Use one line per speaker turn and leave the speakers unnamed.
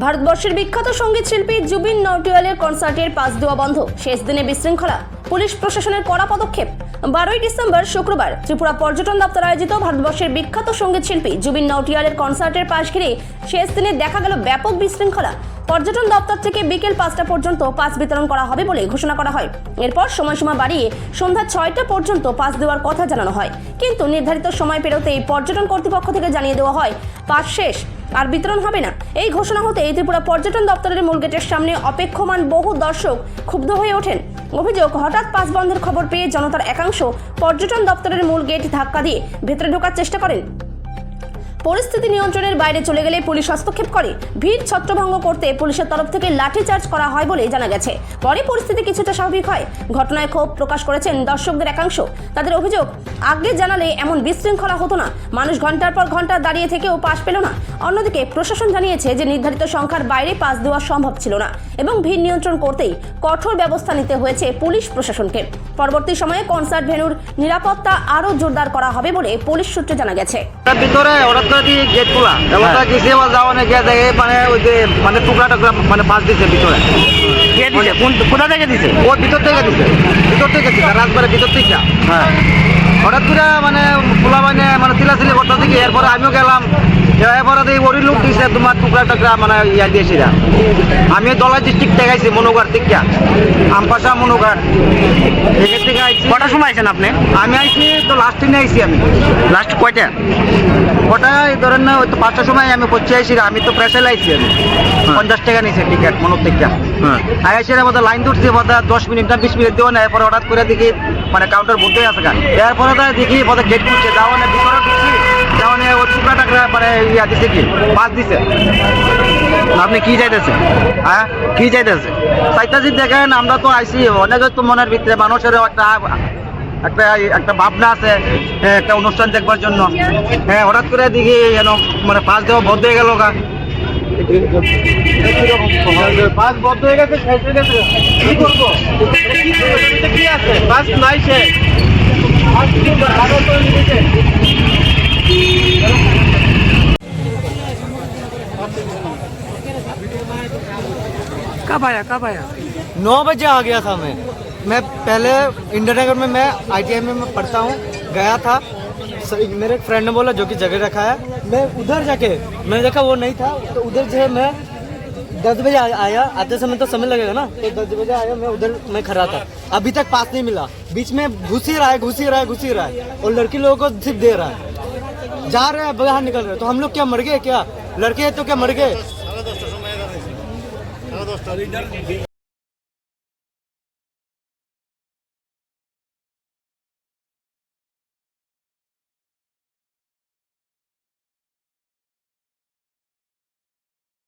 ভারতবর্ষের বিখ্যাত সংগীত শিল্পী জুবিন নটিয়ালের কনসার্টের পাশ দেওয়া বন্ধ। শেষ দিনে বিশৃঙ্খলা। পুলিশ প্রশাসনের কড়া পদক্ষেপ। বারোই ডিসেম্বর, শুক্রবার, ত্রিপুরা পর্যটন দপ্তর আয়োজিত ভারতবর্ষের বিখ্যাত সংগীত শিল্পী জুবিন নটিয়ালের কনসার্টের পাশ ঘিরে শেষ দিনে দেখা গেল ব্যাপক বিশৃঙ্খলা। পর্যটন দপ্তর থেকে বিকেল পাঁচটা পর্যন্ত পাস বিতরণ করা হবে বলে ঘোষণা করা হয়। এরপর সময়সীমা বাড়িয়ে সন্ধ্যা ছয়টা পর্যন্ত পাস দেওয়ার কথা জানানো হয়। কিন্তু নির্ধারিত সময় পেরোতেই পর্যটন কর্তৃপক্ষ থেকে জানিয়ে দেওয়া হয়, পাস শেষ। আর বিতরণ হবে না। এই ঘোষণা হতে ত্রিপুরা পর্যটন দপ্তরের মূল গেটের সামনে অপেক্ষমান বহু দর্শক ক্ষুব্ধ হয়ে ওঠেন। অভিযোগ, হঠাৎ পাস বন্ধের খবর পেয়ে জনতার একাংশ পর্যটন দপ্তরের মূল গেট ধাক্কা দিয়ে ভেতরে ঢোকার চেষ্টা করেন। পরিস্থিতি নিয়ন্ত্রণের বাইরে চলে গেলে পুলিশ হস্তক্ষেপ করে। ভিড় ছত্রভঙ্গ করতে পুলিশের তরফ থেকে লাঠিচার্জ করা হয় বলে জানা গেছে। পরে পরিস্থিতি কিছুটা স্বাভাবিক হয়। ঘটনায় ক্ষোভ প্রকাশ করেছেন দর্শকদের একাংশ। তাদের অভিযোগ, আগে জানালে এমন বিশৃঙ্খলা হতো না। মানুষ ঘণ্টার পর ঘণ্টা দাঁড়িয়ে থেকেও পাশ পেল না। অন্যদিকে প্রশাসন জানিয়েছে যে নির্ধারিত সংখ্যার বাইরে পাস দেওয়া সম্ভব ছিল না এবং ভিড় নিয়ন্ত্রণ করতেই কঠোর ব্যবস্থা নিতে হয়েছে পুলিশ প্রশাসনকে। পরবর্তী সময়ে কনসার্ট ভেনুর নিরাপত্তা আরও জোরদার করা হবে বলে পুলিশ সূত্রে জানা গেছে।
তার ভিতরে তো গেট খোলা? এবং তার গেছে এবার যাওয়া গিয়ে দেখে মানে ওই যে মানে টুকরা টুকরা মানে পাস দিছে ভিতরে।
কে দিছে? কোন কোথা থেকে দিছে?
ও ভিতর থেকে দিছে। ভিতর থেকে দিছে রাজবাড়ির ভিতর থেকে।
হ্যাঁ।
হঠাৎ করে মানে খোলা মানে মানে চিলাচিলি করতে দেখি এরপরে আমিও গেলাম। এরপরে দেখি ওরি লোক দিছে তোমার টুকরা টুকরা মানে ইয়া দিয়েছি আমি দলা ডিস্ট্রিক্ট থেকে আইছি মনোগার থেকে। আমপাশা মনোগার এখান থেকে আইছি।
কটার সময় আছেন আপনি?
আমি আইছি তো লাস্ট দিনে আইছি আমি।
লাস্ট কয়টা?
ওটাই ধরেন না ওই তো পাঁচটার সময় আমি পৌঁছে আইছি আমি তো প্রেসে আইছি আমি। পঞ্চাশ টাকা নিয়েছে টিকিট মনোর থেকে।
হ্যাঁ।
আইসি বোধ লাইন ধরছি বোধ দশ মিনিট না বিশ মিনিট দেবো না এরপরে হঠাৎ করে দেখি মানে কাউন্টার বলতে আছে এরপরে তো দেখি বোধ গেট খুলছে যাওয়া না ভিতরে ঢুকছি মানে ইয়া দিছে কি পাস দিছে।
আপনি কি চাইতেছেন?
হ্যাঁ?
কি চাইতেছেন?
চাইতাছি দেখেন, আমরা তো আইসি অনেক তো মনের ভিতরে মানুষের একটা একটা একটা ভাবনা আছে একটা অনুষ্ঠান দেখবার জন্য। হ্যাঁ হঠাৎ করে দেখি, যেন মানে পাস দেওয়া বন্ধ হয়ে গেল গা। পাস বন্ধ হয়ে গেছে কি করব? কি আছে? নাই শেষ।
कब आया कब आया?
नौ बजे आ गया था मैं। मैं पहले इंडियन नगर में मैं आई में मैं पढ़ता हूँ, गया था। मेरे एक फ्रेंड ने बोला, जो कि जगह रखा है। मैं उधर जाके, मैंने देखा वो नहीं था तो उधर जो मैं दस बजे आया। आते समय तो समय लगेगा ना तो दस बजे आया, मैं उधर, मैं खड़ा था। अभी तक पास नहीं मिला। बीच में घुस ही रहा है, घुस ही रहा है, घुस ही रहा है, और लड़की लोगों को सिर्फ़ दे रहा है। जा रहे हैं बाहर निकल रहे हैं। तो हम लोग क्या, मर गए क्या? लड़के तो क्या मर गए? sábado hasta